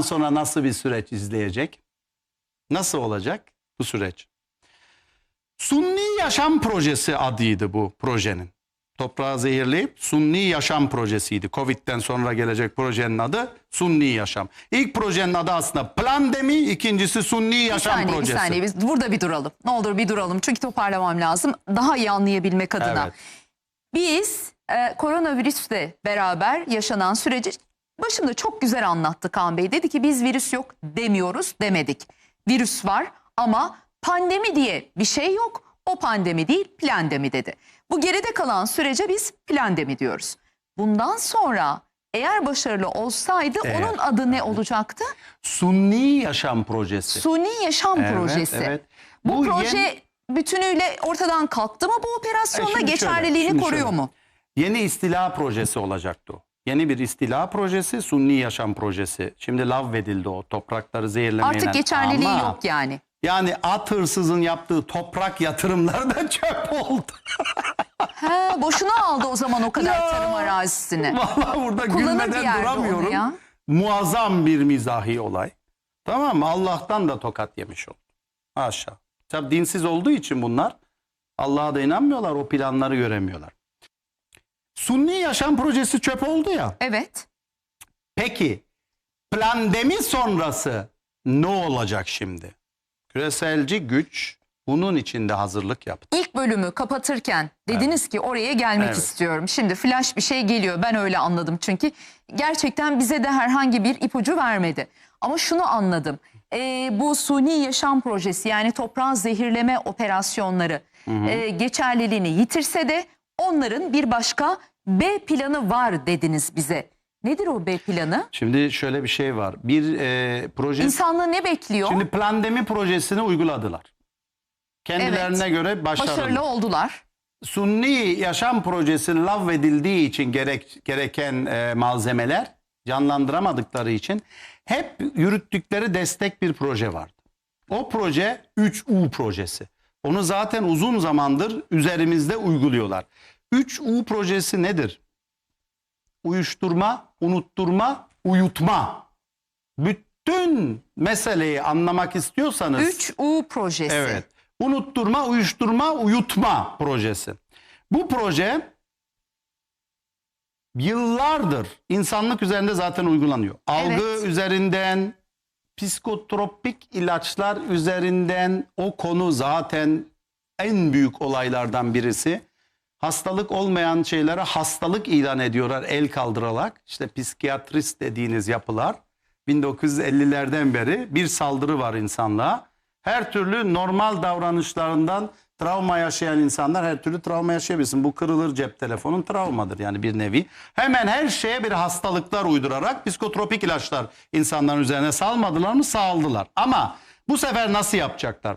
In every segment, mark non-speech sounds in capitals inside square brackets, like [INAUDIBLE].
sonra nasıl bir süreç izleyecek? Nasıl olacak bu süreç? Sunni Yaşam Projesi adıydı bu projenin. Toprağı zehirleyip Sunni Yaşam Projesi'ydi. Covid'den sonra gelecek projenin adı Sunni Yaşam. İlk projenin adı aslında Plandemi, ikincisi Sunni Bir Yaşam saniye, Projesi. bir saniye. Biz burada bir duralım. Ne olur bir duralım. Çünkü toparlamam lazım. Daha iyi anlayabilmek adına. Evet. Biz e, koronavirüsle beraber yaşanan süreci başında çok güzel anlattı Kaan Bey. Dedi ki biz virüs yok demiyoruz demedik. Virüs var ama pandemi diye bir şey yok. O pandemi değil plandemi dedi. Bu geride kalan sürece biz plandemi diyoruz. Bundan sonra eğer başarılı olsaydı Eğer, onun adı ne olacaktı? Sunni Yaşam Projesi. Suni Yaşam Evet, Projesi. evet. Bu, Bu proje yeni- bütünüyle ortadan kalktı mı bu operasyonla E şimdi geçerliliğini şöyle, koruyor şöyle. mu? Yeni istila projesi olacaktı o. Yeni bir istila projesi, Sunni Yaşam Projesi. Şimdi lavvedildi o toprakları zehirlemeyle. Artık geçerliliği Ama yok yani. Yani at hırsızın yaptığı toprak yatırımları da çöp oldu. [LAUGHS] He, boşuna aldı o zaman o kadar Ya. tarım arazisini. Vallahi burada Kullanır gülmeden duramıyorum. ya. Muazzam bir mizahi olay. Tamam mı? Allah'tan da tokat yemiş oldu. Haşa. Tabii dinsiz olduğu için bunlar Allah'a da inanmıyorlar. O planları göremiyorlar. Sunni Yaşam Projesi çöp oldu ya. Evet. Peki plandemi sonrası ne olacak şimdi? Küreselci güç bunun içinde hazırlık yaptı. İlk bölümü kapatırken dediniz ki oraya gelmek Evet. istiyorum. Şimdi flash bir şey geliyor. Ben öyle anladım çünkü gerçekten bize de herhangi bir ipucu vermedi. Ama şunu anladım. Ee, bu suni yaşam projesi yani toprağı zehirleme operasyonları e, geçerliliğini yitirse de onların bir başka B planı var dediniz bize. Nedir o B planı? Şimdi şöyle bir şey var. Bir e, proje İnsanlığı ne bekliyor? Şimdi plandemi projesini uyguladılar. Kendilerine Evet. göre başarılı. Başarılı oldular. Sunni yaşam projesi lafvedildiği için gerek, gereken e, malzemeler canlandıramadıkları için hep yürüttükleri destek bir proje vardı. O proje 3U projesi. Onu zaten uzun zamandır üzerimizde uyguluyorlar. 3U projesi nedir? Uyuşturma, unutturma, uyutma. Bütün meseleyi anlamak istiyorsanız 3U projesi. Evet. Unutturma, uyuşturma, uyutma projesi. Bu proje yıllardır insanlık üzerinde zaten uygulanıyor. Algı Evet. üzerinden, psikotropik ilaçlar üzerinden o konu zaten en büyük olaylardan birisi. Hastalık olmayan şeylere hastalık ilan ediyorlar el kaldırarak. İşte psikiyatrist dediğiniz yapılar 1950'lerden beri bir saldırı var insanlığa. Her türlü normal davranışlarından travma yaşayan insanlar her türlü travma yaşayabilsin. Bu kırılır cep telefonun travmadır yani bir nevi. Hemen her şeye bir hastalıklar uydurarak psikotropik ilaçlar insanların üzerine salmadılar mı? Saldılar. Ama bu sefer nasıl yapacaklar?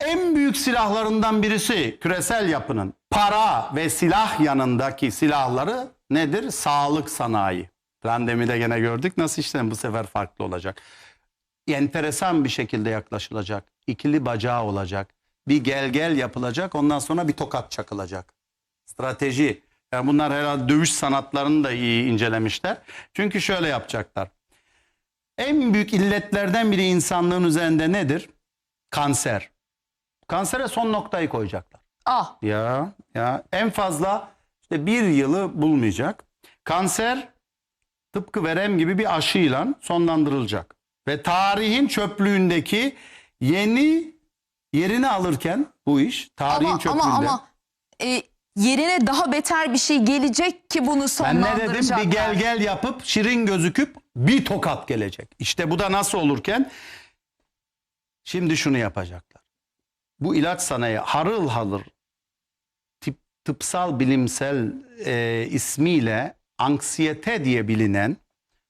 En büyük silahlarından birisi küresel yapının para ve silah yanındaki silahları nedir? Sağlık sanayi. Pandemide gene gördük nasıl işte bu sefer farklı olacak. Enteresan bir şekilde yaklaşılacak. İkili bacağı olacak. Bir gel gel yapılacak ondan sonra bir tokat çakılacak. Strateji. Yani bunlar herhalde dövüş sanatlarını da iyi incelemişler. Çünkü şöyle yapacaklar. En büyük illetlerden biri insanlığın üzerinde nedir? Kanser. Kansere son noktayı koyacaklar. Ah Ya ya en fazla işte bir yılı bulmayacak. Kanser tıpkı verem gibi bir aşıyla sonlandırılacak. Ve tarihin çöplüğündeki yeni yerini alırken bu iş tarihin ama çöplüğünde. ama ama e, yerine daha beter bir şey gelecek ki bunu ben ne sonlandıracaklar. dedim bir gel gel yapıp şirin gözüküp bir tokat gelecek. İşte bu da nasıl olurken şimdi şunu yapacaklar. Bu ilaç sanayi harıl harıl tip, tıpsal bilimsel e, ismiyle anksiyete diye bilinen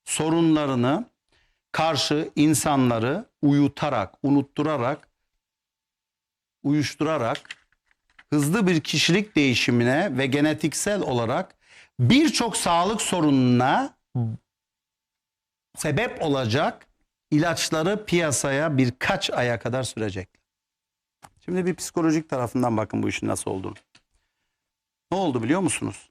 sorunlarını karşı insanları uyutarak, unutturarak, uyuşturarak hızlı bir kişilik değişimine ve genetiksel olarak birçok sağlık sorununa sebep olacak ilaçları piyasaya birkaç aya kadar sürecek. Şimdi bir psikolojik tarafından bakın bu işin nasıl olduğunu. Ne oldu biliyor musunuz?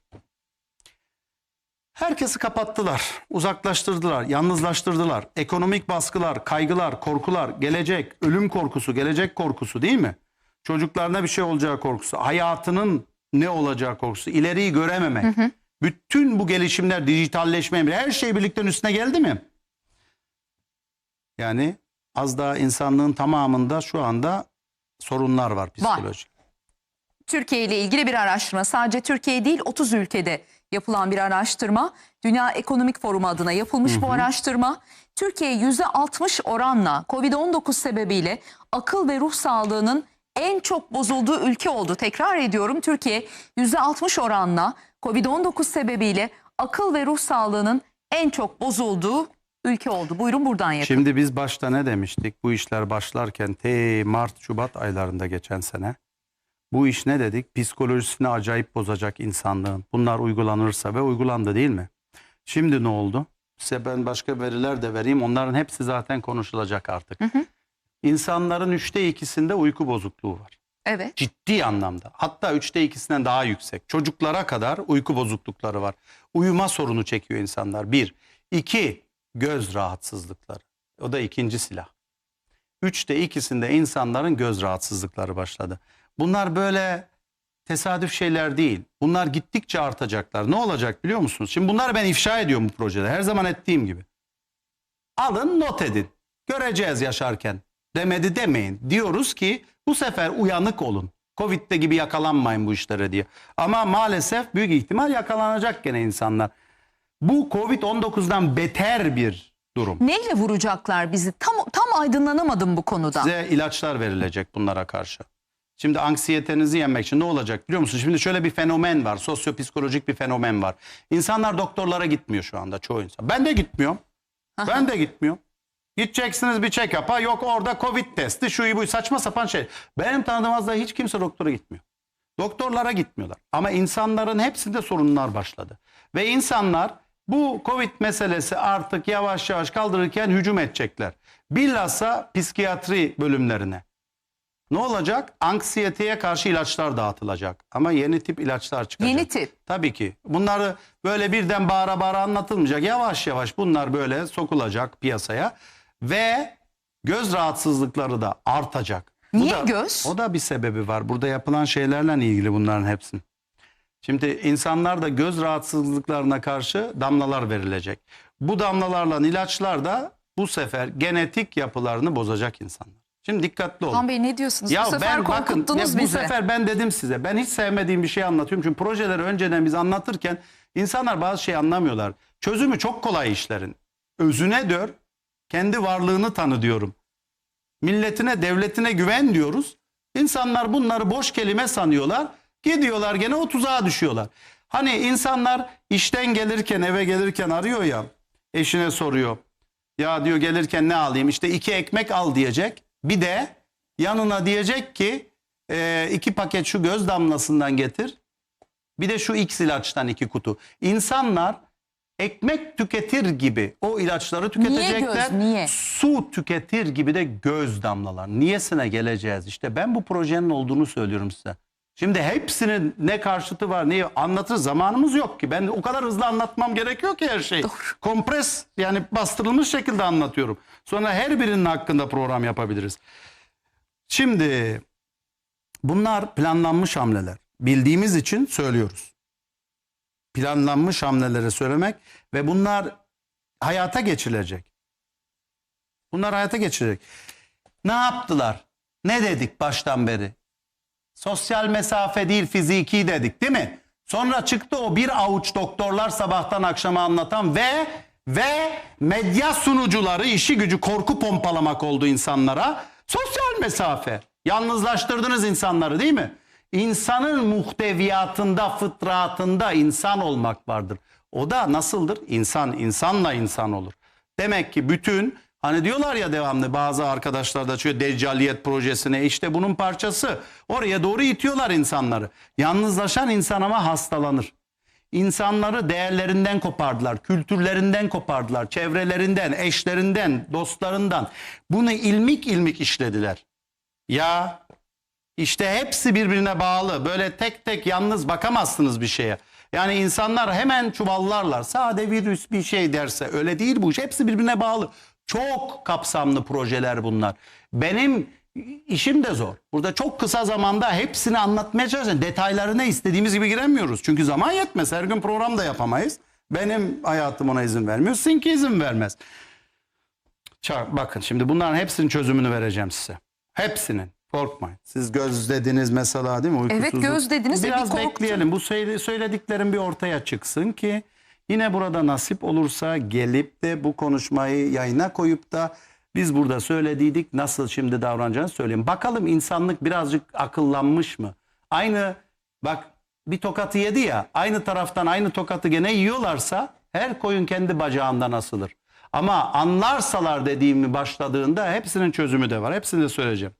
Herkesi kapattılar, uzaklaştırdılar, yalnızlaştırdılar. Ekonomik baskılar, kaygılar, korkular, gelecek, ölüm korkusu, gelecek korkusu değil mi? Çocuklarına bir şey olacağı korkusu, hayatının ne olacağı korkusu, ileriyi görememek. Bütün bu gelişimler, dijitalleşme, her şey birlikte üstüne geldi mi? Yani az daha insanlığın tamamında şu anda sorunlar var psikolojik. Türkiye ile ilgili bir araştırma sadece Türkiye değil 30 ülkede yapılan bir araştırma. Dünya Ekonomik Forumu adına yapılmış bu araştırma. Türkiye %60 oranla Covid-19 sebebiyle akıl ve ruh sağlığının en çok bozulduğu ülke oldu. Tekrar ediyorum Türkiye %60 oranla Covid-19 sebebiyle akıl ve ruh sağlığının en çok bozulduğu ülke oldu. Buyurun buradan yapın. Şimdi biz başta ne demiştik? Bu işler başlarken te Mart, Şubat aylarında geçen sene. Bu iş ne dedik? Psikolojisini acayip bozacak insanlığın. Bunlar uygulanırsa ve uygulandı değil mi? Şimdi ne oldu? Size ben başka veriler de vereyim. Onların hepsi zaten konuşulacak artık. İnsanların üçte ikisinde uyku bozukluğu var. Evet. Ciddi anlamda. Hatta üçte ikisinden daha yüksek. Çocuklara kadar uyku bozuklukları var. Uyuma sorunu çekiyor insanlar. Bir. İki, göz rahatsızlıkları. O da ikinci silah. Üçte ikisinde insanların göz rahatsızlıkları başladı. Bunlar böyle tesadüf şeyler değil. Bunlar gittikçe artacaklar. Ne olacak biliyor musunuz? Şimdi bunları ben ifşa ediyorum bu projede. Her zaman ettiğim gibi. Alın not edin. Göreceğiz yaşarken. Demedi demeyin. Diyoruz ki bu sefer uyanık olun. Covid'de gibi yakalanmayın bu işlere diye. Ama maalesef büyük ihtimal yakalanacak gene insanlar. Bu Covid-19'dan beter bir durum. Neyle vuracaklar bizi? Tam tam aydınlanamadım bu konuda. Size ilaçlar verilecek bunlara karşı. Şimdi anksiyetenizi yenmek için ne olacak biliyor musunuz? Şimdi şöyle bir fenomen var. Sosyopsikolojik bir fenomen var. İnsanlar doktorlara gitmiyor şu anda çoğu insan. Ben de gitmiyorum. Ben de gitmiyorum. Gideceksiniz bir check-up'a yok orada covid testi şu bu saçma sapan şey. Benim tanıdığım az hiç kimse doktora gitmiyor. Doktorlara gitmiyorlar. Ama insanların hepsinde sorunlar başladı. Ve insanlar bu covid meselesi artık yavaş yavaş kaldırırken hücum edecekler. Bilhassa psikiyatri bölümlerine. Ne olacak? Anksiyeteye karşı ilaçlar dağıtılacak. Ama yeni tip ilaçlar çıkacak. Yeni tip. Tabii ki. Bunları böyle birden bağıra bağıra anlatılmayacak. Yavaş yavaş bunlar böyle sokulacak piyasaya. Ve göz rahatsızlıkları da artacak. Bu Niye da- göz? O da bir sebebi var. Burada yapılan şeylerle ilgili bunların hepsinin. Şimdi insanlar da göz rahatsızlıklarına karşı damlalar verilecek. Bu damlalarla ilaçlar da bu sefer genetik yapılarını bozacak insanlar. Şimdi dikkatli olun. Han Bey ne diyorsunuz? bu sefer korkuttunuz ya bu bizi. sefer ben dedim size ben hiç sevmediğim bir şey anlatıyorum. Çünkü projeleri önceden biz anlatırken insanlar bazı şey anlamıyorlar. Çözümü çok kolay işlerin. Özüne dör, kendi varlığını tanı diyorum. Milletine, devletine güven diyoruz. İnsanlar bunları boş kelime sanıyorlar. Gidiyorlar gene o tuzağa düşüyorlar. Hani insanlar işten gelirken eve gelirken arıyor ya eşine soruyor. Ya diyor gelirken ne alayım işte iki ekmek al diyecek. Bir de yanına diyecek ki "E, iki paket şu göz damlasından getir. Bir de şu X ilaçtan iki kutu. İnsanlar ekmek tüketir gibi o ilaçları tüketecekler. göz, niye? Su tüketir gibi de göz damlalar. Niyesine geleceğiz. İşte ben bu projenin olduğunu söylüyorum size. Şimdi hepsinin ne karşıtı var neyi anlatır zamanımız yok ki. Ben o kadar hızlı anlatmam gerekiyor ki her şey. Kompres yani bastırılmış şekilde anlatıyorum. Sonra her birinin hakkında program yapabiliriz. Şimdi bunlar planlanmış hamleler. Bildiğimiz için söylüyoruz. Planlanmış hamleleri söylemek ve bunlar hayata geçirilecek. Bunlar hayata geçirecek. Ne yaptılar? Ne dedik baştan beri? Sosyal mesafe değil fiziki dedik değil mi? Sonra çıktı o bir avuç doktorlar sabahtan akşama anlatan ve ve medya sunucuları işi gücü korku pompalamak oldu insanlara. Sosyal mesafe. Yalnızlaştırdınız insanları değil mi? İnsanın muhteviyatında, fıtratında insan olmak vardır. O da nasıldır? İnsan, insanla insan olur. Demek ki bütün hani diyorlar ya devamlı bazı arkadaşlar da çıkıyor deccaliyet projesine işte bunun parçası. Oraya doğru itiyorlar insanları. Yalnızlaşan insan ama hastalanır. İnsanları değerlerinden kopardılar, kültürlerinden kopardılar, çevrelerinden, eşlerinden, dostlarından. Bunu ilmik ilmik işlediler. Ya işte hepsi birbirine bağlı. Böyle tek tek yalnız bakamazsınız bir şeye. Yani insanlar hemen çuvallarlar. Sade virüs bir şey derse öyle değil bu iş. Hepsi birbirine bağlı. Çok kapsamlı projeler bunlar. Benim işim de zor. Burada çok kısa zamanda hepsini anlatmaya çalışıyorum. Detaylarına istediğimiz gibi giremiyoruz. Çünkü zaman yetmez. Her gün program da yapamayız. Benim hayatım ona izin vermiyor. Sizinki izin vermez. Bakın şimdi bunların hepsinin çözümünü vereceğim size. Hepsinin. Korkmayın. Siz göz dediniz mesela değil mi? Uykusuzluk. göz dediniz bir Biraz korktum. bekleyelim. Bu söyle- söylediklerim bir ortaya çıksın ki yine burada nasip olursa gelip de bu konuşmayı yayına koyup da biz burada söylediydik nasıl şimdi davranacağını söyleyeyim. Bakalım insanlık birazcık akıllanmış mı? Aynı bak bir tokatı yedi ya aynı taraftan aynı tokatı gene yiyorlarsa her koyun kendi bacağından asılır. Ama anlarsalar dediğimi başladığında hepsinin çözümü de var. Hepsini de söyleyeceğim.